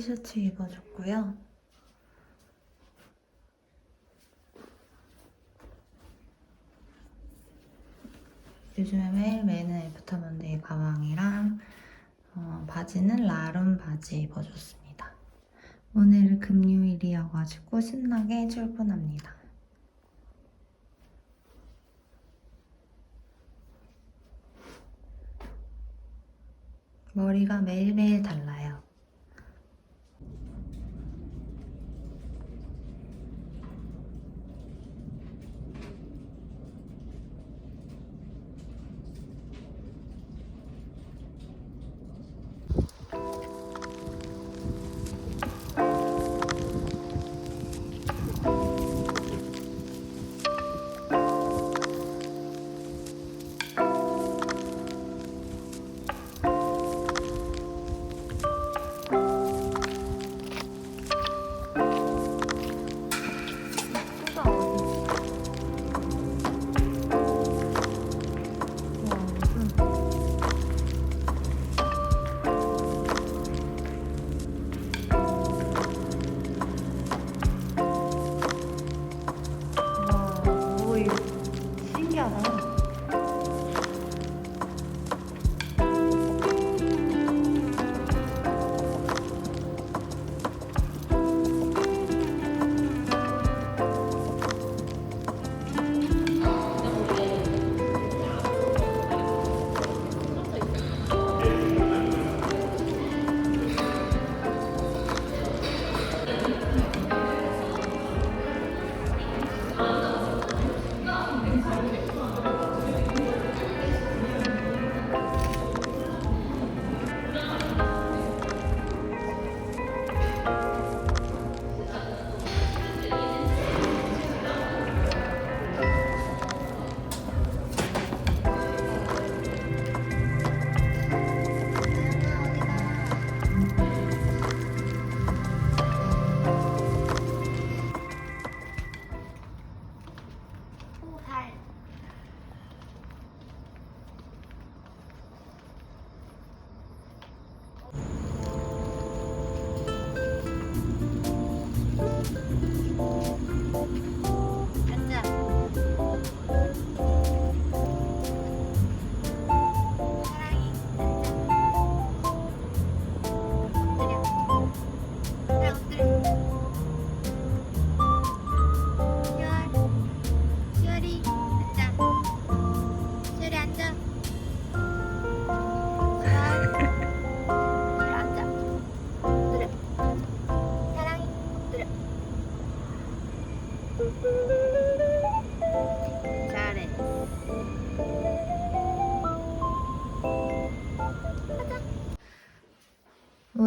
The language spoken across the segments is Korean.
티셔츠 입어줬고요. 요즘에 매일 매는 애프터 먼데이 가방이랑 어, 바지는 라룬 바지 입어줬습니다. 오늘 금요일이어가지고 신나게 출근합니다. 머리가 매일매일 달라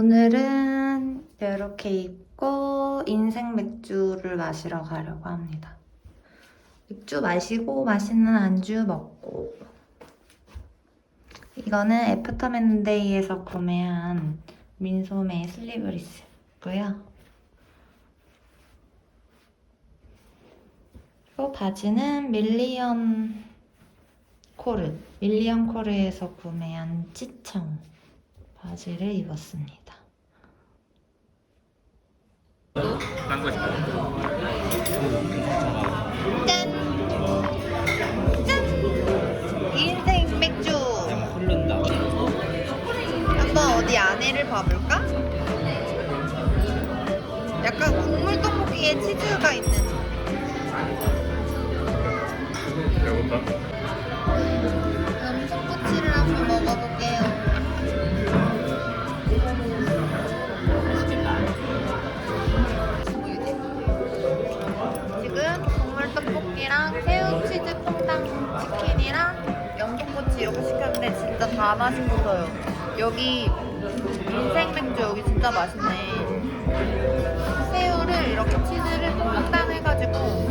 오늘은 이렇게 입고 인생 맥주를 마시러 가려고 합니다. 맥주 마시고 맛있는 안주 먹고. 이거는 애프터맨데이에서 구매한 민소매 슬리브리스고요. 그리고 바지는 밀리언 코르, 밀리언 코르에서 구매한 찌청 바지를 입었습니다. 딴거 싶어. 짠! 짠! 인생 맥주! 그냥 흐른다. 한번 어디 안에를 봐볼까? 약간 국물 떡볶이에 치즈가 있는 배고파? 염소꼬치를 한번 먹어볼게요. 시켰는데 진짜 다 맛있어요. 여기 인생 맥주 여기 진짜 맛있네. 새우를 이렇게 치즈를 퐁당 해가지고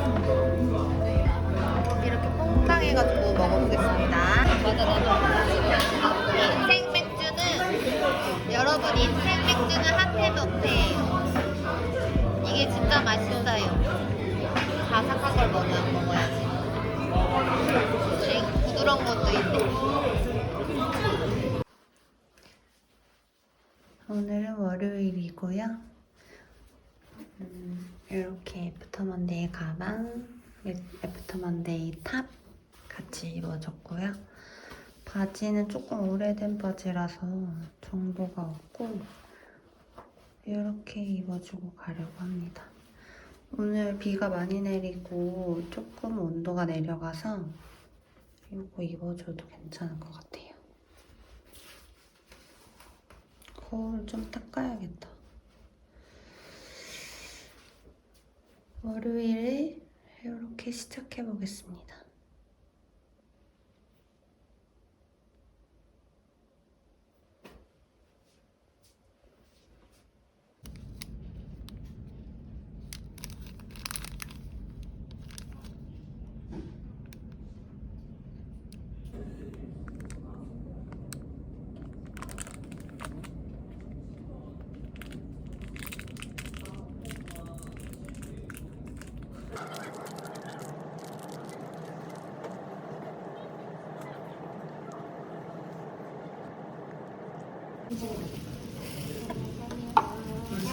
이렇게 퐁당 해가지고 먹어보겠습니다. 맞아 맞아. 인생 맥주는 여러분 인생 맥주는 한해 못해요. 이게 진짜 맛있어요. 바삭한 걸 먼저 먹어야지. 엥, 부드러운 것도 있네. 오늘은 월요일이고요. 음, 이렇게 애프터먼데이 가방, 애프터먼데이 탑 같이 입어줬고요. 바지는 조금 오래된 바지라서 정보가 없고 이렇게 입어주고 가려고 합니다. 오늘 비가 많이 내리고 조금 온도가 내려가서 이거 입어줘도 괜찮을 것 같아요. 거울 좀 닦아야겠다. 월요일에 이렇게 시작해 보겠습니다.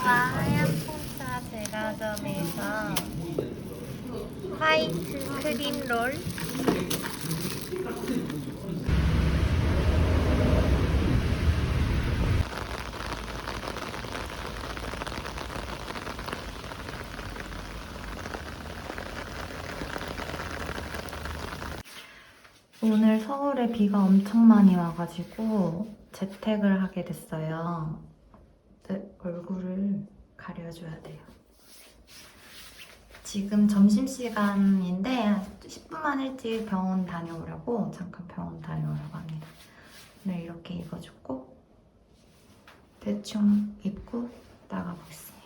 하얀 포차 제과점에서 화이트 크림 롤 오늘 서울에 비가 엄청 많이 와가지고 재택을 하게 됐어요. 네, 얼굴을 가려줘야 돼요. 지금 점심시간인데 10분만 일찍 병원 다녀오려고 잠깐 병원 다녀오려고 합니다. 오늘 이렇게 입어줬고 대충 입고 나가보겠습니다.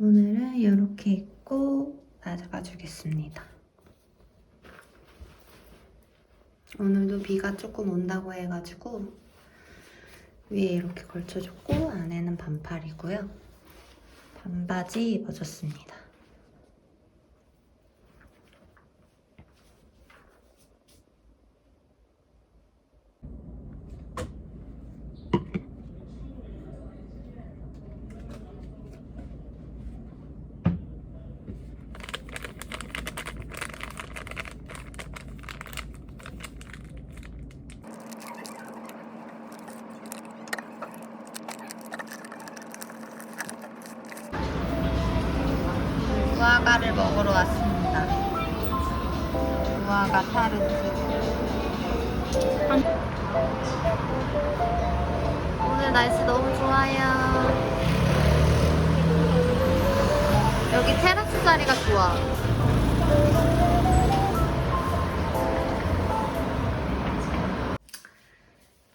오늘은 이렇게 입고 나가 주겠습니다. 오늘도 비가 조금 온다고 해가지고 위에 이렇게 걸쳐줬고 안에는 반팔이고요. 반바지 입어줬습니다. 무화과를 먹으러 왔습니다. 무화과 타르트. 오늘 날씨 너무 좋아요. 여기 테라스 자리가 좋아.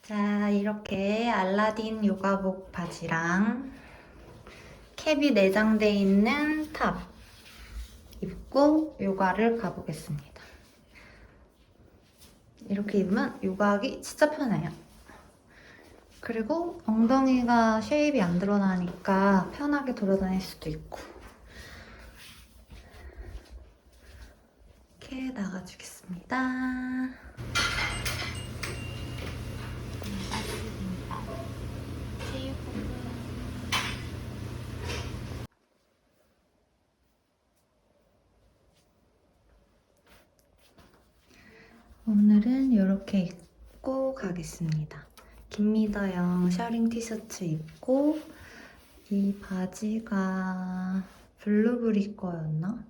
자, 이렇게 알라딘 요가복 바지랑 캡이 내장돼 있는 탑 입고 요가를 가보겠습니다. 이렇게 입으면 요가하기 진짜 편해요. 그리고 엉덩이가 쉐입이 안 드러나니까 편하게 돌아다닐 수도 있고 이렇게 나가주겠습니다. 오늘은 이렇게 입고 가겠습니다. 김미더영 셔링 티셔츠 입고 이 바지가 블루브리 거였나?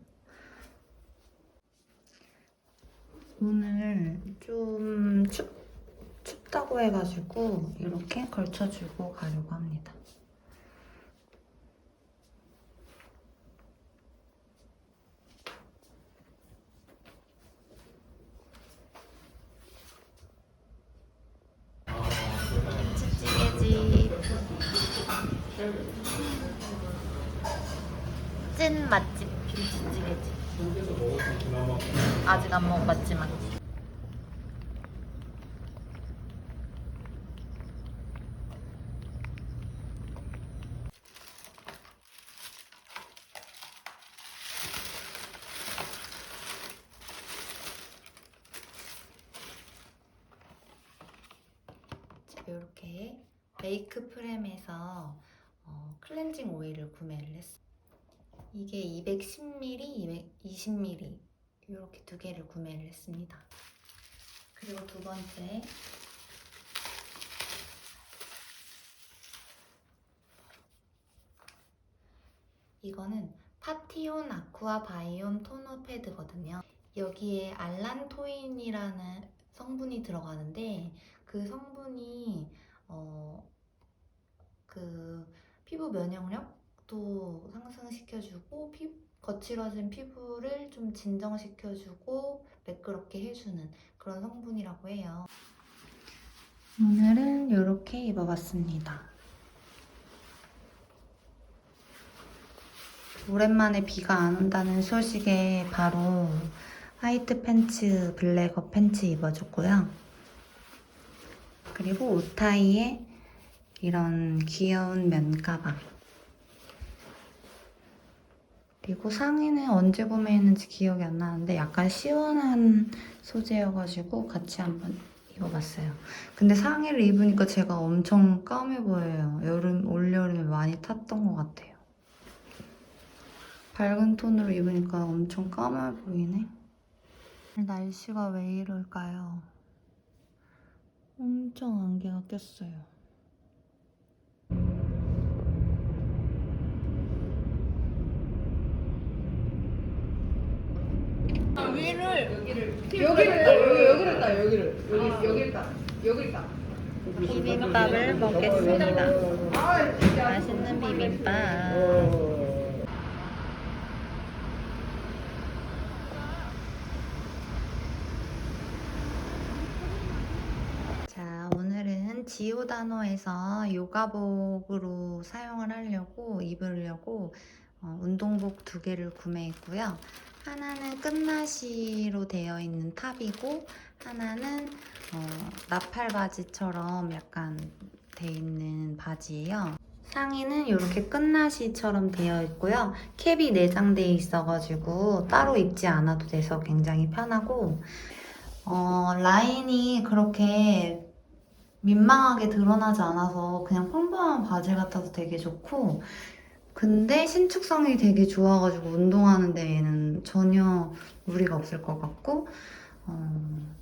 오늘 좀 춥, 춥다고 해가지고 이렇게 걸쳐주고 가려고 합니다. 아직 안 먹어봤지만. 이렇게 메이크 프렘에서 어, 클렌징 오일을 구매를 했어요. 이게 210ml, 220ml 이렇게 두 개를 구매를 했습니다. 그리고 두 번째 이거는 파티온 아쿠아 바이옴 토너 패드거든요. 여기에 알란토인이라는 성분이 들어가는데 그 성분이 어, 그 피부 면역력도 상승시켜주고 피, 거칠어진 피부를 좀 진정시켜주고 매끄럽게 해주는 그런 성분이라고 해요. 오늘은 이렇게 입어봤습니다. 오랜만에 비가 안 온다는 소식에 바로 화이트 팬츠, 블랙업 팬츠 입어줬고요. 그리고 오타이에 이런 귀여운 면 가방. 그리고 상의는 언제 구매했는지 기억이 안 나는데 약간 시원한 소재여가지고 같이 한번 입어봤어요. 근데 상의를 입으니까 제가 엄청 까매 보여요. 여름, 올여름에 많이 탔던 것 같아요. 밝은 톤으로 입으니까 엄청 까매 보이네. 날씨가 왜 이럴까요? 엄청 안개가 꼈어요. 비빔밥을 먹겠습니다. 맛있는 비빔밥. 자, 오늘은 지오다노에서 요가복으로 사용을 하려고 입으려고 어, 운동복 두 개를 구매했고요. 하나는 끝나시로 되어 있는 탑이고 하나는 어, 나팔 바지처럼 약간 돼 있는 바지예요. 상의는 이렇게 끝나시처럼 되어 있고요. 캡이 내장되어 있어가지고 따로 입지 않아도 돼서 굉장히 편하고 어, 라인이 그렇게 민망하게 드러나지 않아서 그냥 평범한 바지 같아서 되게 좋고 근데 신축성이 되게 좋아가지고 운동하는 데에는 전혀 무리가 없을 것 같고 어,